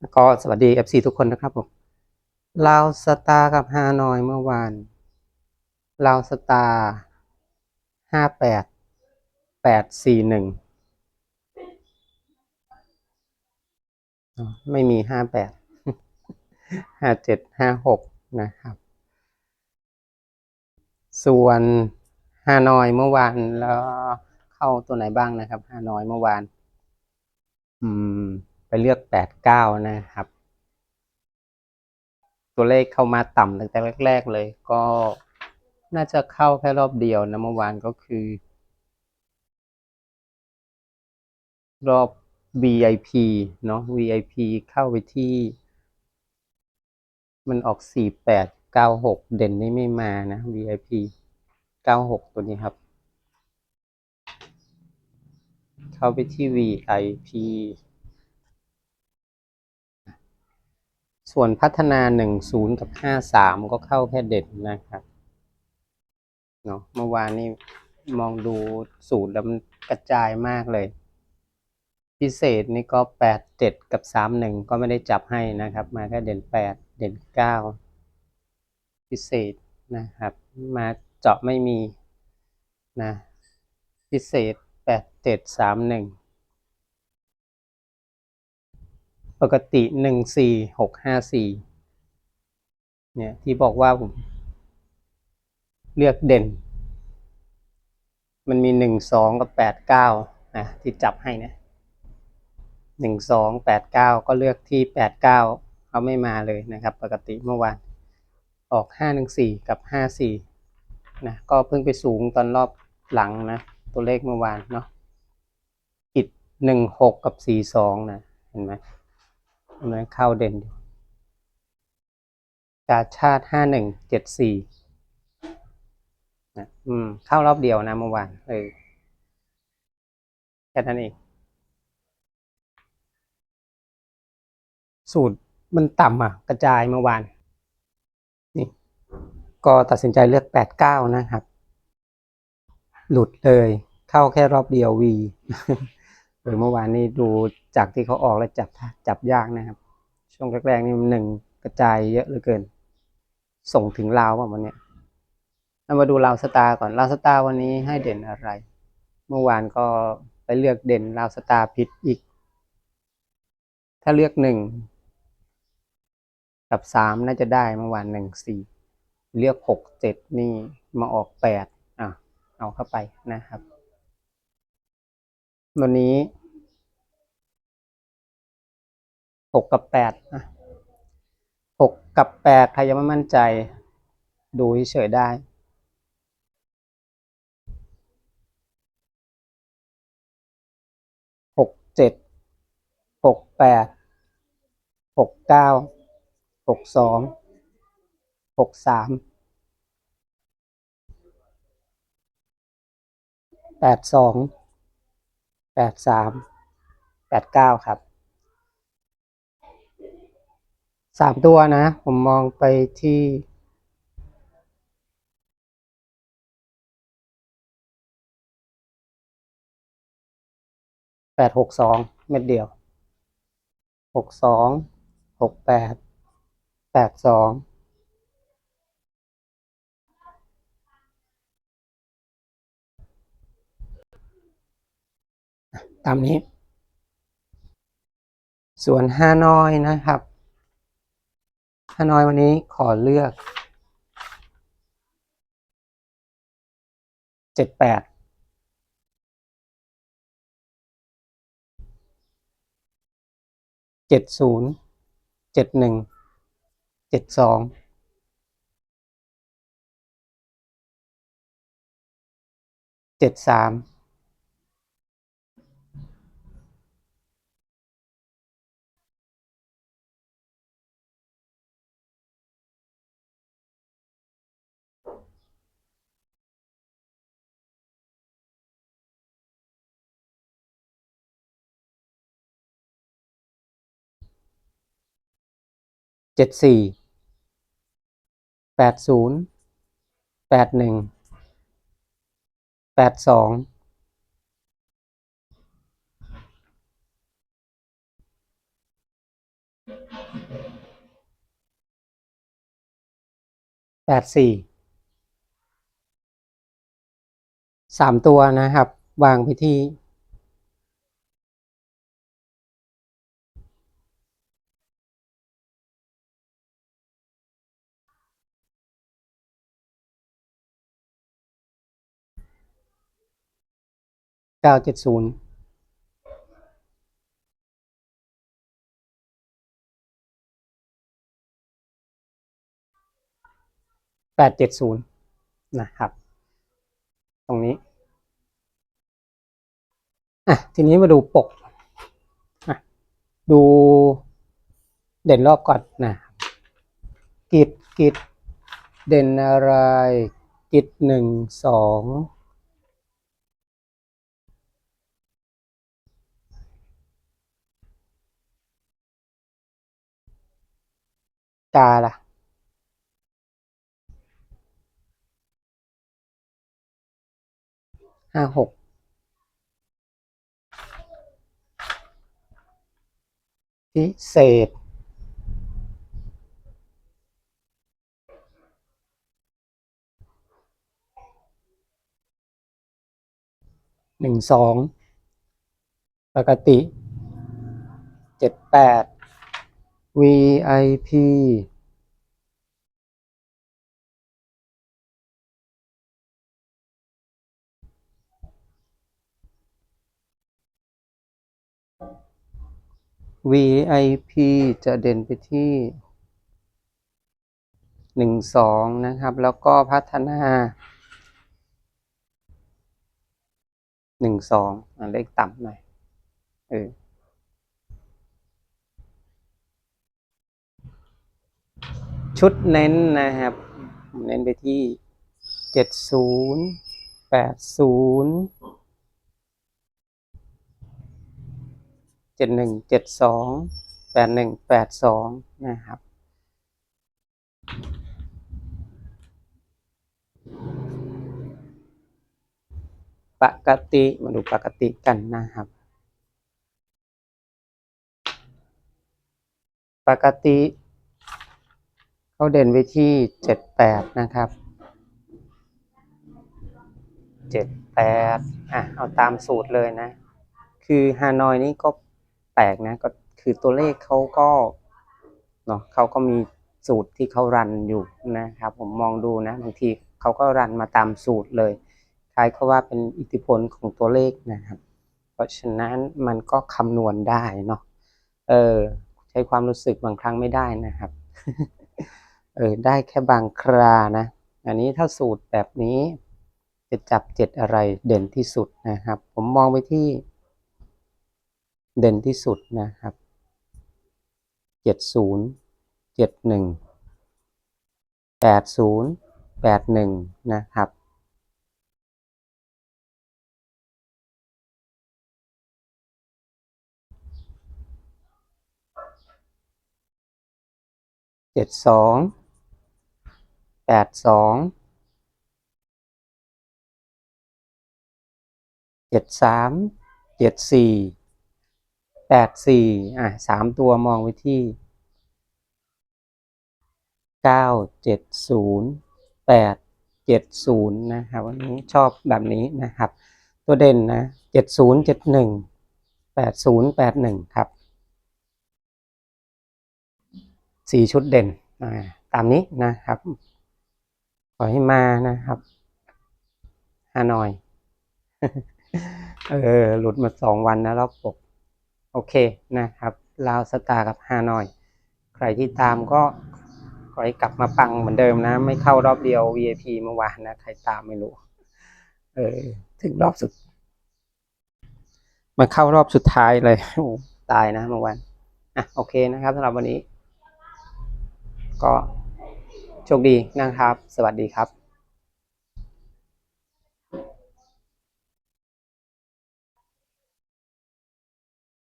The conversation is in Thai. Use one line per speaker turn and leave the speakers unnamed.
แล้วก็สวัสดี FC ทุกคนนะครับผมลาวสตาร์กับฮานอยเมื่อวานลาวสตาร์ห้าแปดแปดสี่หนึ่งไม่มีห้าแปดห้าเจ็ดห้าหกนะครับ ส่วนฮานอยเมื่อวานแล้วเข้าตัวไหนบ้างนะครับฮานอยเมื่อวาน อืม ไปเลือกแปดเก้านะครับ ตัวเลขเข้ามาต่ำตั้งแต่แรก ๆ เลย ก็น่าจะเข้าแค่รอบเดียวนะเมื่อวานก็คือ รอบ VIP เนาะ VIP เข้าไปที่ มันออกสี่แปดเก้าหกเด่นนี่ไม่มานะ VIP เก้าหกตัวนี้ครับเข้าไปที่ VIP ส่วนพัฒนา 10 กับ 53 ก็เข้าแค่เด่นนะครับเนาะเมื่อวานนี้มองดูสูตรแล้วมันกระจายมากเลย พิเศษนี่ก็ 8 7 กับ 3 1 ก็ไม่ได้จับให้นะครับ มาแค่เด่น 8 เด่น 9 พิเศษนะครับ มาเจาะไม่มีนะพิเศษ 8 7 3 1 ปกติหนึ่งสี่หกห้าสี่เนี่ยที่บอกว่าผมเลือกเด่น มันมีหนึ่งสองกับแปดเก้านะที่จับให้นะหนึ่งสองแปดเก้าก็เลือกที่แปดเก้าเขาไม่มาเลยนะครับ ปกติเมื่อวานออกห้าหนึ่งสี่กับห้าสี่นะก็เพิ่งไปสูงตอนรอบหลังนะ ตัวเลขเมื่อวานเนาะปิดหนึ่งหกกับสี่สองนะ เห็นไหม มันเข้าเด่นอยู่กาชาติห้าหนึ่งเจ็ดสี่นะอืม เข้ารอบเดียวนะเมื่อวานเออแค่นั้นเอง สูตรมันต่ำอะ กระจายเมื่อวาน นี่ ก็ตัดสินใจเลือกแปดเก้านะครับ หลุดเลย เข้าแค่รอบเดียววี ออเมื่อวานนี้ดูจากที่เขาออกแล้วจับจับยากนะครับ ช่วงแรกๆนี่มันหนึ่งกระจายเยอะเหลือเกิน ส่งถึงลาวป่ะวันนี้เรามาดูลาวสตาร์ก่อนลาวสตาร์วันนี้ให้เด่นอะไร เมื่อวานก็ไปเลือกเด่นลาวสตาร์ผิดอีก ถ้าเลือกหนึ่งกับสามน่าจะได้เมื่อวานหนึ่งสี่เลือกหกเจ็ดนี่มาออกแปดอะเอาเข้าไปนะครับ วันนี้ หกกับแปดนะหกกับแปดใครยังไม่มั่นใจ ดูเฉยได้ หกเจ็ด หกแปด หกเก้า หกสอง หกสาม แปดสอง แปดสาม แปดเก้าครับ สามตัวนะ ผมมองไปที่แปดหกสองเม็ดเดียวหกสองหกแปดแปดสองตามนี้ ส่วนฮาน้อยนะครับ ฮาน้อยวันนี้ขอเลือกเจ็ดแปดเจ็ดศูนย์เจ็ดหนึ่งเจ็ดสองเจ็ดสาม เจ็ดสี่แปดศูนย์แปดหนึ่งแปดสองแปดสี่สามตัวนะครับ วางไปที่ เก้าเจ็ดศูนย์แปดเจ็ดศูนย์นะครับ ตรงนี้ อะ ทีนี้มาดูปก อะ ดูเด่นรอบก่อนนะกิจกิจเด่นอะไร กิจหนึ่งสอง กาล่ะห้าหกพิเศษหนึ่งสองปกติเจ็ดแปด VIP วีไอพีจะเด่นไปที่หนึ่งสองนะครับ แล้วก็พัฒนาหนึ่งสองเลขต่ำหน่อยเออ ชุดเน้นนะครับ เน้นไปที่เจ็ดศูนย์แปดศูนย์เจ็ดหนึ่งเจ็ดสองแปดหนึ่งแปดสองนะครับ ปกติมาดูปกติกันนะครับ ปกติ เขาเด่นไปที่เจ็ดแปดนะครับเจ็ดแปดอะเอาตามสูตรเลยนะ คือฮานอยนี่ก็แปลกนะก็คือตัวเลขเขาก็เนาะเขาก็มีสูตรที่เขารันอยู่นะครับ ผมมองดูนะบางทีเขาก็รันมาตามสูตรเลยคล้ายเขาว่าเป็นอิทธิพลของตัวเลขนะครับ เพราะฉะนั้นมันก็คำนวณได้เนาะเออใช้ความรู้สึกบางครั้งไม่ได้นะครับ เออได้แค่บางครานะ อันนี้ถ้าสูตรแบบนี้จะจับเจ็ดอะไรเด่นที่สุดนะครับ ผมมองไปที่ เด่นที่สุดนะครับเจ็ดศูนย์เจ็ดหนึ่งแปดศูนย์แปดหนึ่งนะครับ เจ็ดสอง แปดสองเจ็ดสามเจ็ดสี่แปดสี่อะสามตัวมองไว้ที่เก้าเจ็ดศูนย์แปดเจ็ดศูนย์นะครับวันนี้ชอบแบบนี้นะครับ ตัวเด่นนะเจ็ดศูนย์เจ็ดหนึ่งแปดศูนย์แปดหนึ่งครับสี่ชุดเด่นตามนี้นะครับ ขอให้มานะครับฮานอย เออ หลุดมาสองวันนะรอบปก โอเคนะครับ ลาวสตาร์กับฮานอย ใครที่ตามก็ขอให้กลับมาปังเหมือนเดิมนะ ไม่เข้ารอบเดียว VIP เมื่อวานนะ ใครตามไม่รู้ เออ ถึงรอบสุด มาเข้ารอบสุดท้ายเลย ตายนะเมื่อวาน อะ โอเคนะครับสำหรับวันนี้ ก็ โชคดีนะครับ สวัสดีครับ